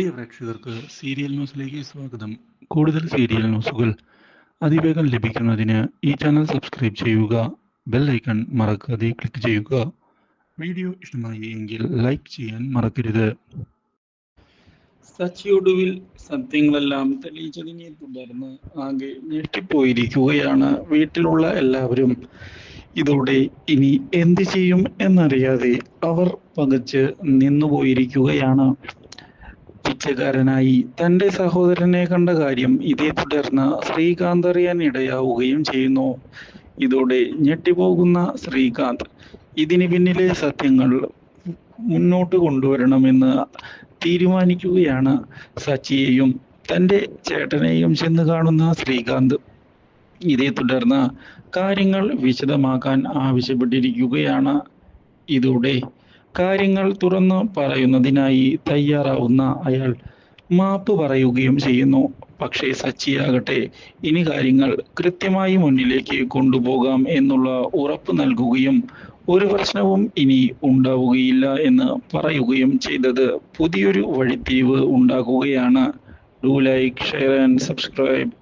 പ്രിയ പ്രേക്ഷകർക്ക് സീരിയൽ ന്യൂസിലേക്ക് സ്വാഗതം. കൂടുതൽ സീരിയൽ ന്യൂസുകൾ അതിവേഗം ലഭിക്കുന്നതിന് ഈ ചാനൽ സബ്സ്ക്രൈബ് ചെയ്യുക ബെൽ ഐക്കൺ മറക്കാതെ ക്ലിക്ക് ചെയ്യുക. വീഡിയോ ഇഷ്ടമായി എങ്കിൽ ലൈക്ക് ചെയ്യാൻ മറക്കരുത്. സച്ചിയൊടുവിൽ സത്യങ്ങളെല്ലാം തെളിയിച്ചതിനെ തുടർന്ന് ആകെ ഞെട്ടിപ്പോയിരിക്കുകയാണ് വീട്ടിലുള്ള എല്ലാവരും. ഇതോടെ ഇനി എന്ത് ചെയ്യും എന്നറിയാതെ അവർ പകച്ച് നിന്നുപോയിരിക്കുകയാണ്. പിച്ചക്കാരനായി തന്റെ സഹോദരനെ കണ്ട കാര്യം ഇതേ തുടർന്ന് ശ്രീകാന്ത് അറിയാൻ ഇടയാവുകയും ചെയ്യുന്നു. ഇതോടെ ഞെട്ടിപ്പോകുന്ന ശ്രീകാന്ത് ഇതിന് പിന്നിലെ സത്യങ്ങൾ മുന്നോട്ട് കൊണ്ടുവരണമെന്ന് തീരുമാനിക്കുകയാണ് സച്ചിയെയും തന്റെ ചേട്ടനെയും ചെന്ന് കാണുന്ന ശ്രീകാന്ത്. ഇതേ തുടർന്ന് കാര്യങ്ങൾ വിശദമാക്കാൻ ആവശ്യപ്പെട്ടിരിക്കുകയാണ്. ഇതോടെ കാര്യങ്ങൾ തുറന്നു പറയുന്നതിനായി തയ്യാറാവുന്ന അയാൾ മാപ്പ് പറയുകയും ചെയ്യുന്നു. പക്ഷേ സച്ചിയാകട്ടെ ഇനി കാര്യങ്ങൾ കൃത്യമായി മുന്നിലേക്ക് കൊണ്ടുപോകാം എന്നുള്ള ഉറപ്പ് നൽകുകയും ഒരു പ്രശ്നവും ഇനി ഉണ്ടാവുകയില്ല എന്ന് പറയുകയും ചെയ്തത് പുതിയൊരു വഴിത്തിരിവ് ഉണ്ടാക്കുകയാണ്. Do like share and subscribe